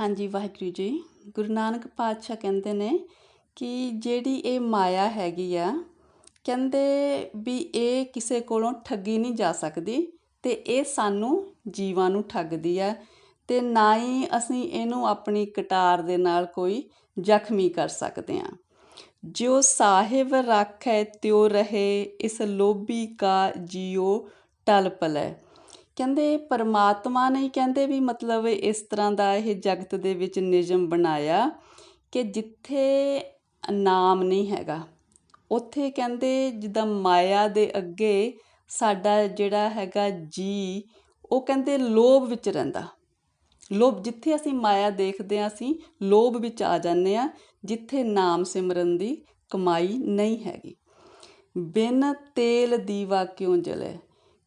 ਹਾਂਜੀ, ਵਾਹਿਗੁਰੂ ਜੀ। ਗੁਰੂ ਨਾਨਕ ਪਾਤਸ਼ਾਹ ਕਹਿੰਦੇ ਨੇ ਕਿ ਜਿਹੜੀ ਇਹ ਮਾਇਆ ਹੈਗੀ ਆ, ਕਹਿੰਦੇ ਵੀ ਇਹ ਕਿਸੇ ਕੋਲੋਂ ਠੱਗੀ ਨਹੀਂ ਜਾ ਸਕਦੀ ਤੇ ਇਹ ਸਾਨੂੰ ਜੀਵਾਂ ਨੂੰ ਠੱਗਦੀ ਆ ਤੇ ਨਾ ਹੀ ਅਸੀਂ ਇਹਨੂੰ ਆਪਣੀ ਕਟਾਰ ਦੇ ਨਾਲ ਕੋਈ ਜ਼ਖਮੀ ਕਰ ਸਕਦੇ ਆ ਜੋ ਸਾਹਿਬ ਰਾਖੈ ਤਿਉ ਰਹੇ, ਇਸ ਲੋਭੀ ਕਾ ਜਿਉ ਟਲ ਪਲੈ। ਕਹਿੰਦੇ ਪਰਮਾਤਮਾ ਨੇ ਕਹਿੰਦੇ ਵੀ ਮਤਲਬ ਇਸ ਤਰ੍ਹਾਂ ਦਾ ਇਹ ਜਗਤ ਦੇ ਵਿੱਚ ਨਿਯਮ ਬਣਾਇਆ ਕਿ ਜਿੱਥੇ ਨਾਮ ਨਹੀਂ ਹੈਗਾ, ਉੱਥੇ ਕਹਿੰਦੇ ਜਿੱਦਾਂ ਮਾਇਆ ਦੇ ਅੱਗੇ ਸਾਡਾ ਜਿਹੜਾ ਹੈਗਾ ਜੀ, ਉਹ ਕਹਿੰਦੇ ਲੋਭ ਵਿੱਚ ਰਹਿੰਦਾ। ਲੋਭ ਜਿੱਥੇ ਅਸੀਂ ਮਾਇਆ ਦੇਖਦੇ ਆ ਅਸੀਂ, ਲੋਭ ਵਿੱਚ ਆ ਜਾਂਦੇ ਆ ਜਿੱਥੇ ਨਾਮ ਸਿਮਰਨ ਦੀ ਕਮਾਈ ਨਹੀਂ ਹੈਗੀ। ਬਿਨ ਤੇਲ ਦੀਵਾ ਕਿਉਂ ਜਲੇ?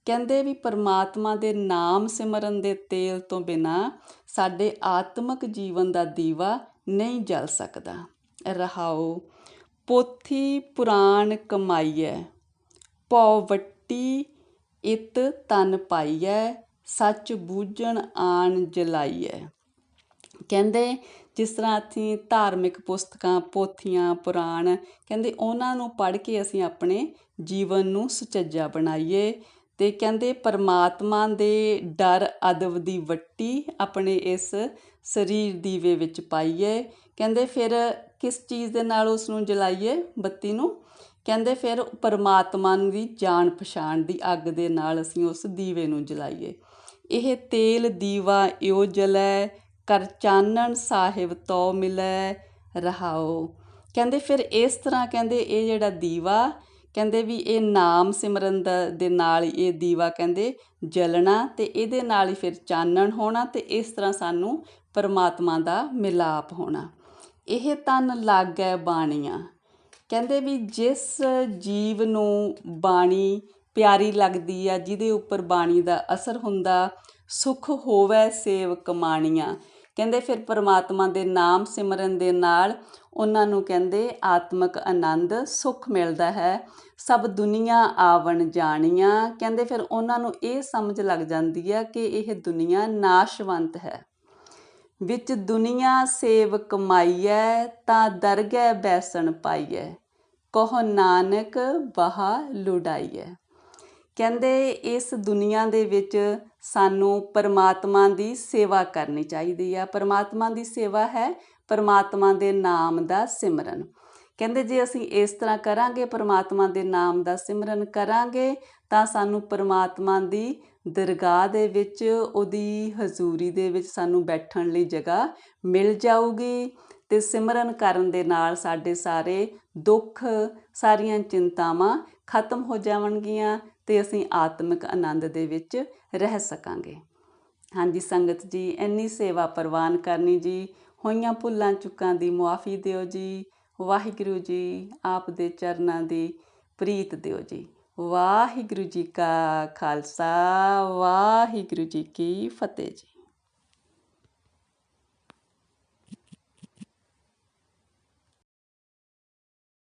ਕਹਿੰਦੇ ਵੀ ਪਰਮਾਤਮਾ ਦੇ ਨਾਮ ਸਿਮਰਨ ਦੇ ਤੇਲ ਤੋਂ ਬਿਨਾ ਸਾਡੇ ਆਤਮਿਕ ਜੀਵਨ ਦਾ ਦੀਵਾ ਨਹੀਂ ਜਲ ਸਕਦਾ। ਰਹਾਓ, ਪੋਥੀ ਪੁਰਾਣ ਕਮਾਈਐ, ਪਉ ਵੱਟੀ ਇਤ ਤਨ ਪਾਈਐ, ਸੱਚ ਬੂਝਣ ਆਣ ਜਲਾਈਐ। ਕਹਿੰਦੇ ਜਿਸ ਤਰ੍ਹਾਂ ਅਸੀਂ ਧਾਰਮਿਕ ਪੁਸਤਕਾਂ, ਪੋਥੀਆਂ, ਪੁਰਾਣ, ਕਹਿੰਦੇ ਉਹਨਾਂ ਨੂੰ ਪੜ੍ਹ ਕੇ ਅਸੀਂ ਆਪਣੇ ਜੀਵਨ ਨੂੰ ਸੁਚੱਜਾ ਬਣਾਈਏ ਅਤੇ ਕਹਿੰਦੇ ਪਰਮਾਤਮਾ ਦੇ ਡਰ, ਅਦਬ ਦੀ ਵੱਟੀ ਆਪਣੇ ਇਸ ਸਰੀਰ ਦੀਵੇ ਵਿੱਚ ਪਾਈਏ ਕਹਿੰਦੇ ਫਿਰ ਕਿਸ ਚੀਜ਼ ਦੇ ਨਾਲ ਉਸ ਨੂੰ ਜਲਾਈਏ ਬੱਤੀ ਨੂੰ? ਕਹਿੰਦੇ ਫਿਰ ਪਰਮਾਤਮਾ ਦੀ ਜਾਣ ਪਛਾਣ ਦੀ ਅੱਗ ਦੇ ਨਾਲ ਅਸੀਂ ਉਸ ਦੀਵੇ ਨੂੰ ਜਲਾਈਏ। ਇਹ ਤੇਲ, ਦੀਵਾ, ਇਉ ਜਲੈ, ਕਰ ਚਾਨਣ ਸਾਹਿਬ ਤੋ ਮਿਲੈ ਰਹਾਓ ਕਹਿੰਦੇ ਫਿਰ ਇਸ ਤਰ੍ਹਾਂ ਕਹਿੰਦੇ ਇਹ ਜਿਹੜਾ ਦੀਵਾ ਕਹਿੰਦੇ ਵੀ ਇਹ ਨਾਮ ਸਿਮਰਨ ਦੇ ਨਾਲ ਇਹ ਦੀਵਾ ਕਹਿੰਦੇ ਜਲਣਾ ਤੇ ਇਹਦੇ ਨਾਲ ਹੀ ਫਿਰ ਚਾਨਣ ਹੋਣਾ ਤੇ ਇਸ ਤਰ੍ਹਾਂ ਸਾਨੂੰ ਪਰਮਾਤਮਾ ਦਾ ਮਿਲਾਪ ਹੋਣਾ। ਇਹ ਤਨ ਲਾਗੈ ਬਾਣੀਆਂ। ਕਹਿੰਦੇ ਵੀ ਜਿਸ ਜੀਵ ਨੂੰ ਬਾਣੀ ਪਿਆਰੀ ਲੱਗਦੀ ਆ, ਜਿਹਦੇ ਉੱਪਰ ਬਾਣੀ ਦਾ ਅਸਰ ਹੁੰਦਾ, ਸੁਖ ਹੋਵੇ ਸੇਵ ਕਮਾਣੀਆਂ ਕਹਿੰਦੇ ਫਿਰ ਪਰਮਾਤਮਾ ਦੇ ਨਾਮ ਸਿਮਰਨ ਦੇ ਨਾਲ ਉਹਨਾਂ ਨੂੰ ਕਹਿੰਦੇ ਆਤਮਿਕ ਆਨੰਦ, ਸੁਖ ਮਿਲਦਾ ਹੈ। ਸਭ ਦੁਨੀਆ ਆਵਣ ਜਾਣੀਆਂ। ਕਹਿੰਦੇ ਫਿਰ ਉਹਨਾਂ ਨੂੰ ਇਹ ਸਮਝ ਲੱਗ ਜਾਂਦੀ ਹੈ ਕਿ ਇਹ ਦੁਨੀਆ ਨਾਸ਼ਵੰਤ ਹੈ। ਵਿੱਚ ਦੁਨੀਆ ਸੇਵ ਕਮਾਈਐ, ਤਾਂ ਦਰਗਹਿ ਬੈਸਣ ਪਾਈਐ। ਕਹੋ ਨਾਨਕ, ਬਹਾ ਲੁਡਾਈਐ। ਕਹਿੰਦੇ ਇਸ ਦੁਨੀਆ ਦੇ ਵਿੱਚ ਸਾਨੂੰ ਪਰਮਾਤਮਾ ਦੀ ਸੇਵਾ ਕਰਨੀ ਚਾਹੀਦੀ ਆ। ਪਰਮਾਤਮਾ ਦੀ ਸੇਵਾ ਹੈ ਪਰਮਾਤਮਾ ਦੇ ਨਾਮ ਦਾ ਸਿਮਰਨ। ਕਹਿੰਦੇ ਜੇ ਅਸੀਂ ਇਸ ਤਰ੍ਹਾਂ ਕਰਾਂਗੇ, ਪਰਮਾਤਮਾ ਦੇ ਨਾਮ ਦਾ ਸਿਮਰਨ ਕਰਾਂਗੇ, ਤਾਂ ਸਾਨੂੰ ਪਰਮਾਤਮਾ ਦੀ ਦਰਗਾਹ ਦੇ ਵਿੱਚ, ਉਹਦੀ ਹਜ਼ੂਰੀ ਦੇ ਵਿੱਚ ਸਾਨੂੰ ਬੈਠਣ ਲਈ ਜਗ੍ਹਾ ਮਿਲ ਜਾਊਗੀ ਤੇ ਸਿਮਰਨ ਕਰਨ ਦੇ ਨਾਲ ਸਾਡੇ ਸਾਰੇ ਦੁੱਖ, ਸਾਰੀਆਂ ਚਿੰਤਾਵਾਂ ਖਤਮ ਹੋ ਜਾਣਗੀਆਂ ਤੇ ਅਸੀਂ ਆਤਮਿਕ ਆਨੰਦ ਦੇ ਵਿੱਚ ਰਹਿ ਸਕਾਂਗੇ। ਹਾਂਜੀ ਸੰਗਤ ਜੀ, ਇੰਨੀ ਸੇਵਾ ਪ੍ਰਵਾਨ ਕਰਨੀ ਜੀ, ਹੋਈਆਂ ਭੁੱਲਾਂ ਚੁੱਕਾਂ ਦੀ ਮੁਆਫੀ ਦਿਓ ਜੀ, ਵਾਹਿਗੁਰੂ ਜੀ ਆਪ ਦੇ ਚਰਨਾਂ ਦੀ ਪ੍ਰੀਤ ਦਿਓ ਜੀ। ਵਾਹਿਗੁਰੂ ਜੀ ਕਾ ਖਾਲਸਾ, ਵਾਹਿਗੁਰੂ ਜੀ ਕੀ ਫਤਿਹ ਜੀ।